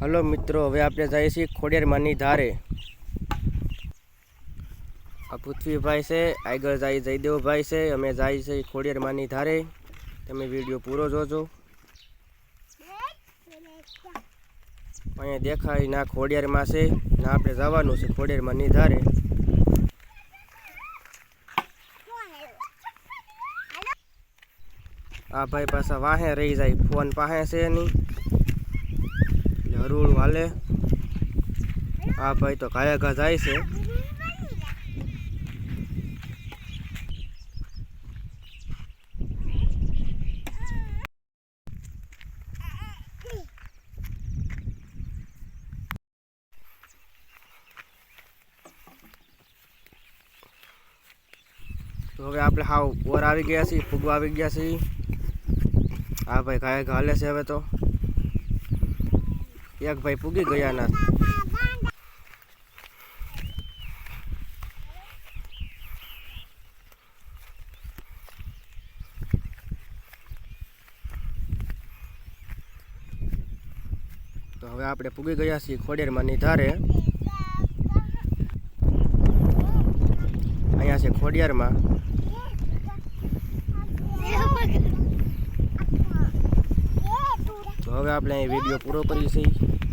Hello મિત્રો, હવે આપણે જઈએ છીએ ખોડિયારમાંની ધારે. આ પૃથ્વીભાઈ છે, આગળ જાય જયદેવભાઈ છે, અમે જાય છે ખોડિયારમાંની ધારે. તમે વીડિયો પૂરો જોજો. અહીંયા દેખાય ના ખોડિયારમાં છે, ના આપણે જવાનું છે ખોડિયારમાંની ધારે. આ ભાઈ પાછા વાહે રહી જાય, ફોન પાસે છે એટલે હરુળું વાલે. આ ભાઈ તો ઘાયા ઘા જાય છે. હવે આપણે હાવ ઓર આવી ગયા છીએ, ફૂગવા આવી ગયા છીએ. હા ભાઈ ઘાય ઘાલે છે હવે તો. એક ભાઈ પૂગી ગયા ના તો હવે આપણે પૂગી ગયા છીએ ખોડેરમાં નિધારે અહીંયા છે ખોડિયારમાં. હવે આપણે અહીં વીડિયો પૂરો કરીએ છીએ